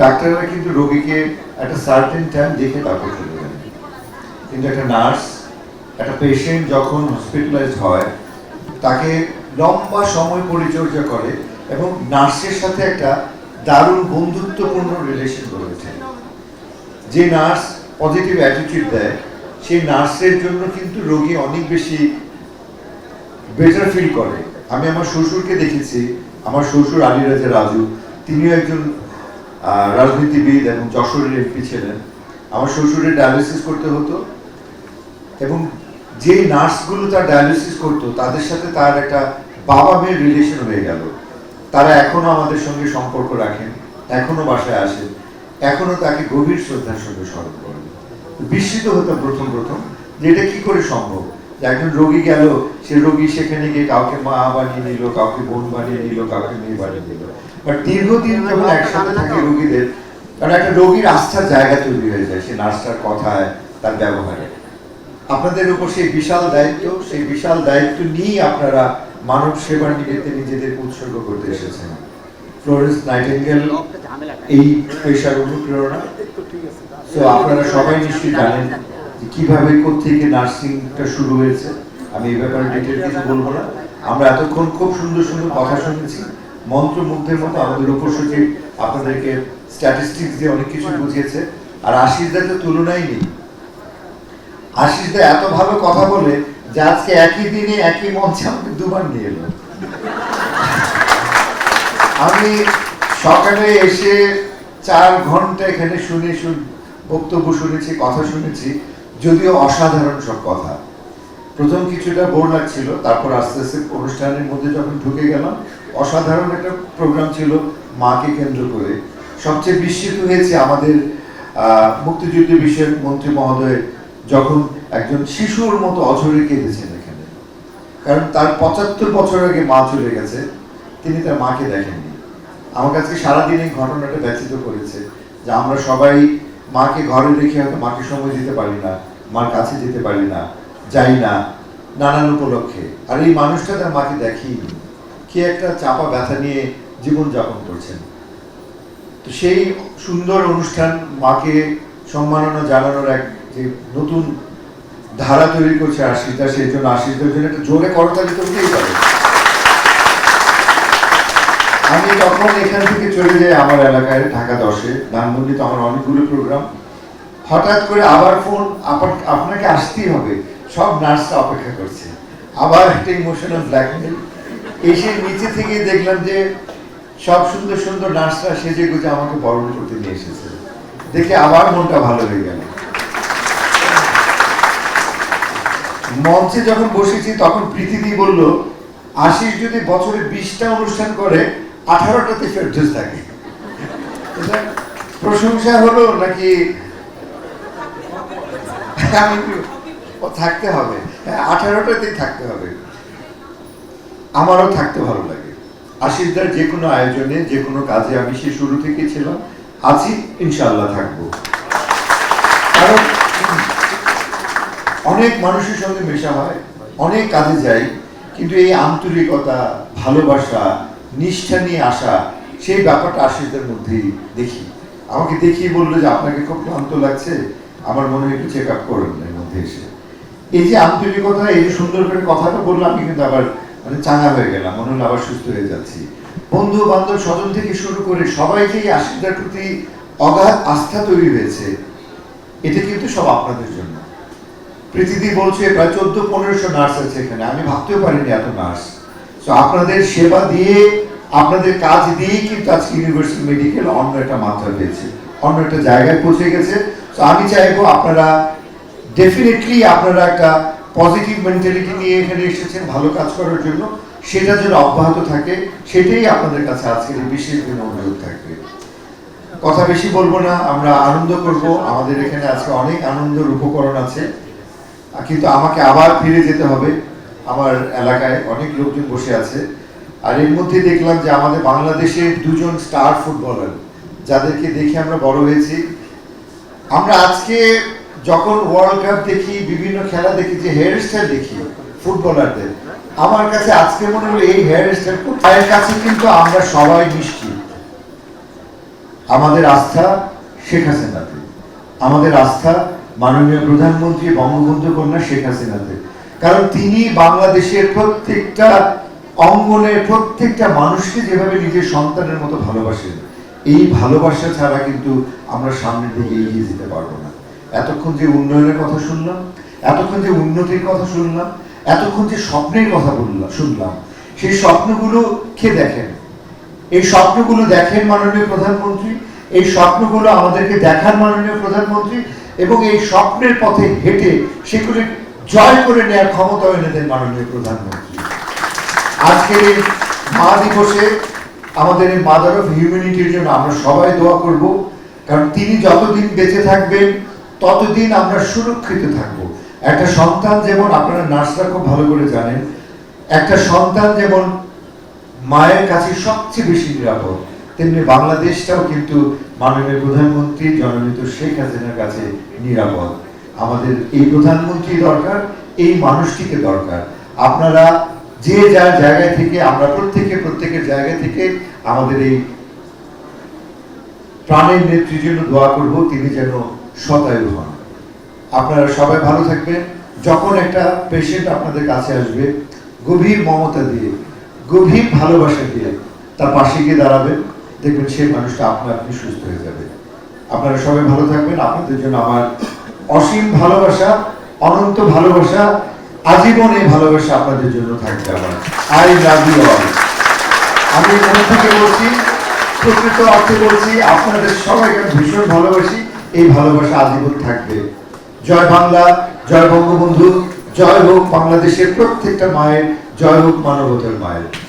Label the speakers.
Speaker 1: ডাক্তাররা কিন্তু রোগীকে একটা সার্টেন টাইম দেখে তারপর চলে যান কিন্তু একটা নার্স একটা পেশেন্ট যখন হসপিটালাইজ হয়, তাকে লম্বা সময় পরিচর্যা করে এবং নার্সের সাথে একটা দারুণ বন্ধুত্বপূর্ণ রিলেশন গড়ে ওঠে। যে নার্স পজিটিভ অ্যাটিটিউড দেয়, সেই নার্সের জন্য কিন্তু রোগী অনেক বেশি বেটার ফিল করে। আমি আমার শ্বশুরকে দেখেছি, আমার শ্বশুর আলী রাজা, তিনিও একজন রাজনীতিবিদ এবং যশোরের এমপি ছিলেন। আমার শ্বশুরের ডায়ালিসিস করতে হতো এবং যে নার্সগুলো তার ডায়ালিসিস করতো, তাদের সাথে তার একটা বাবা মেয়ের রিলেশন হয়ে গেল। তারা এখনও আমাদের সঙ্গে সম্পর্ক রাখেন, এখনও বাসায় আসেন এখনও তাকে গভীর শ্রদ্ধার সঙ্গে স্মরণ করেন। বিস্মিত হতো প্রথম প্রথম যে এটা কি করে সম্ভব? একজন রোগী গেল সে রোগী সেখানে গিয়ে কাউকে মা বানিয়ে নিল কাউকে বোন বানিয়ে নিল কাউকে মেয়ে বানিয়ে নিল বাট দীর্ঘদিন যখন একসাথে থাকে রোগীদের কারণ একটা রোগীর আস্থার জায়গা তৈরি হয়ে যায় সে নার্সটার কথায় তার ব্যবহারে। আপনাদের উপর সেই বিশাল দায়িত্ব সেই বিশাল দায়িত্ব নিয়েই আপনারা মানব সেবার নিমিত্তে নিজেদের উৎসর্গ করতে এসেছেন। ফ্লোরেন্স নাইটেঙ্গেল এই পেশার অনুপ্রেরণা। তো আপনারা সবাই নিশ্চয়ই জানেন যে কীভাবে কোথেকে নার্সিংটা শুরু হয়েছে, আমি এই ব্যাপারে ডিটেল কিছু বলব না। আমরা এতক্ষণ খুব সুন্দর সুন্দর কথা শুনেছি, মন্ত্রমুগ্ধের মতো আমাদের উপসচিব আপনাদেরকে স্ট্যাটিস্টিক্স দিয়ে অনেক কিছু বুঝিয়েছে, আর আশিসদের তো তুলনাই নেই। আশিসদা এত ভালো কথা বলে যে আজকে একই দিনে একই মঞ্চে আমাকে দুবার নিয়ে এলো। আমি সকালে এসে চার ঘণ্টা এখানে শুনে শুন- বক্তব্য শুনেছি, কথা শুনেছি। যদিও অসাধারণ সব কথা। প্রথম কিছুটা বোর লাগছিল, তারপর আস্তে আস্তে অনুষ্ঠানের মধ্যে যখন ঢুকে গেলাম, অসাধারণ একটা প্রোগ্রাম ছিল মাকে কেন্দ্র করে। সবচেয়ে বিস্মিত হয়েছে আমাদের মুক্তিযুদ্ধ বিষয়ক মন্ত্রী মহোদয় যখন একজন শিশুর মতো অঝরে কেঁদেছেন এখানে। কারণ তার পঁচাত্তর বছর আগে মা চলে গেছে, তিনি তার মাকে দেখেননি। আমার কাছে সারাদিন এই ঘটনাটা ব্যথিত করেছে, যে আমরা সবাই মাকে ঘরে রেখে হয়তো মাকে সময় দিতে পারি না, মার কাছে যেতে পারি না, যাই না, নানান উপলক্ষে। আর এই মানুষটা তার মাকে দেখি কি একটা চাপা ব্যথা নিয়ে জীবন যাপন করছেন। তো সেই সুন্দর অনুষ্ঠান মাকে সম্মাননা জানানোর এক যে নতুন ধারা তৈরি করছে আশিসদা সেই জন্য আশিসদার জন্য একটা জোরে করতালি তো হতেই পারে। আমি তখন এখান থেকে চলে যাই আমার এলাকায়, ঢাকা দশে, ধানমন্ডি তো আমার অনেকগুলো প্রোগ্রাম হঠাৎ করে আবার ফোন আপনাকে আসতেই হবে। সব নার্সরা অপেক্ষা করছে। আবার একটা ইমোশনাল ব্ল্যাকমেল এসে নিচে থেকে দেখলাম যে, সব সুন্দর সুন্দর নার্সরা সেজে গুজে আমাকে বরণ করতে নিয়ে এসেছে। দেখে আবার মনটা ভালো হয়ে গেল। মঞ্চে যখন বসেছি, তখন প্রীতিদি বলল, আশিস যদি বছরে বিশটা অনুষ্ঠান করে আঠারোটাতে ফেরদোস থাকে। প্রশংসা হলো নাকি থাকতে হবে। হ্যাঁ আঠারোটাতেই থাকতে হবে। আমারও থাকতে ভালো লাগে। আশিসদার যে কোনো আয়োজনে, যে কোনো কাজে আমি সে শুরু থেকে ছিলাম। আছি ইনশাল্লাহ থাকব। অনেক মানুষের সঙ্গে মেশা হয়, অনেক কাজে যাই, কিন্তু এই আন্তরিকতা, ভালোবাসা নিষ্ঠা নিয়ে আসা, সেই ব্যাপারটা আশিসদের মধ্যেই দেখি। আমাকে দেখিয়ে বলল যে আপনাকে খুব ক্লান্ত লাগছে, আমার মনে হয় একটু চেক আপ করেন এর মধ্যে এসে। এই যে আন্তরিকতা এই যে সুন্দর করে কথাটা বলল, আমি কিন্তু আবার মানে চাঙা হয়ে গেলাম, মনে হলো আবার সুস্থ হয়ে যাচ্ছি। বন্ধু, বান্ধব, স্বজন থেকে শুরু করে সবাইকেই আশিসদার প্রতি অগাধ আস্থা তৈরি হয়েছে। এটা কিন্তু সব আপনাদের জন্য। পৃথিবী বলছে, প্রায় চোদ্দ পনেরোশো নার্স আছে এখানে। আমি ভাবতেও পারিনি এত নার্স। তো আপনাদের সেবা দিয়ে, আপনাদের কাজ দিয়েই কিন্তু আজকে ইউনিভার্সিটি মেডিকেল অন্য একটা মাত্রা পেয়েছে, অন্য একটা জায়গায় পৌঁছে গেছে। তো আমি চাইব আপনারা ডেফিনেটলি আপনারা একটা পজিটিভ মেন্টালিটি নিয়ে এখানে এসেছেন, ভালো কাজ করার জন্য। সেটা যেন অব্যাহত থাকে, সেটাই আপনাদের কাছে আজকের বিশেষ দিনে অনুরোধ থাকবে। কথা বেশি বলব না, আমরা আনন্দ করব। আমাদের এখানে আজকে অনেক আনন্দের উপকরণ আছে। কিন্তু আমাকে আবার ফিরে যেতে হবে। আমার এলাকায় অনেক লোকজন বসে আছে। আর এর মধ্যে দেখলাম যে আমাদের বাংলাদেশের দুজন স্টার ফুটবলার, যাদেরকে দেখে আমরা বড় হয়েছি। আমরা আজকে যখন ওয়ার্ল্ড কাপ দেখি, বিভিন্ন খেলা দেখি, যে হেয়ার স্টাইল দেখি ফুটবলারদের, আমার কাছে আজকে মনে হলো এই হেয়ার স্টাইল পায়ের কাছে, কিন্তু আমরা সবাই মিষ্টি। আমাদের আস্থা শেখ হাসিনাতে। আমাদের আস্থা মাননীয় প্রধানমন্ত্রী বঙ্গবন্ধু কন্যা শেখ হাসিনাতে। কারণ তিনি বাংলাদেশের প্রত্যেকটা অঙ্গনে প্রত্যেকটা মানুষকে যেভাবে নিজের সন্তানের মতো ভালোবাসেন, এই ভালোবাসা ছাড়া কিন্তু আমরা সামনের দিকে এগিয়ে যেতে পারব না। এতক্ষণ যে উন্নয়নের কথা শুনলাম, এতক্ষণ যে উন্নতির কথা শুনলাম, এতক্ষণ যে স্বপ্নের কথা বললাম, শুনলাম, সেই স্বপ্নগুলো কে দেখেন? এই স্বপ্নগুলো দেখেন মাননীয় প্রধানমন্ত্রী, এই স্বপ্নগুলো আমাদেরকে দেখার মাননীয় প্রধানমন্ত্রী, এবং এই স্বপ্নের পথে হেঁটে সেগুলি জয় করে নেওয়ার ক্ষমতা এনে দেন মাননীয় প্রধানমন্ত্রী। আজকের এই মা দিবসে আমাদের এই মাদার অফ হিউম্যানিটির জন্য আমরা সবাই দোয়া করব, কারণ তিনি যতদিন বেঁচে থাকবেন, ততদিন আমরা সুরক্ষিত থাকব। একটা সন্তান যেমন আপনারা নার্সরা খুব ভালো করে জানেন, একটা সন্তান যেমন মায়ের কাছে সবচেয়ে বেশি নিরাপদ, তেমনি বাংলাদেশটাও কিন্তু মাননীয় প্রধানমন্ত্রী জননীত শেখ হাসিনার কাছে নিরাপদ। আমাদের এই প্রধানমন্ত্রী দরকার, এই মানুষটিকে দরকার। আপনারা যে যার জায়গা থেকে, আমরা প্রত্যেকে, প্রত্যেকের জায়গা থেকে আমাদের এই প্রাণের নেত্রীর জন্য দোয়া করব, তিনি যেন শতায়ু হন। আপনারা সবাই ভালো থাকবেন। যখন একটা পেশেন্ট আপনাদের কাছে আসবে, গভীর মমতা দিয়ে, গভীর ভালোবাসা দিয়ে তার পাশে গিয়ে দাঁড়াবেন দেখবেন সেই মানুষটা আপনা আপনি সুস্থ হয়ে যাবে। আপনারা সবাই ভালো থাকবেন। আপনাদের জন্য আমার অসীম ভালোবাসা, অনন্ত ভালোবাসা, আজীবন এই ভালোবাসা আপনাদের জন্য থাকবে আমার। আই লাভ ইউ অল আমি মন থেকে বলছি, প্রকৃত অর্থে বলছি, আপনাদের সবাইকে ভীষণ ভালোবাসি। এই ভালোবাসা আজীবন থাকবে। জয় বাংলা, জয় বঙ্গবন্ধু, জয় হোক বাংলাদেশের প্রত্যেকটা মায়ের, জয় হোক মানবতার মায়ের।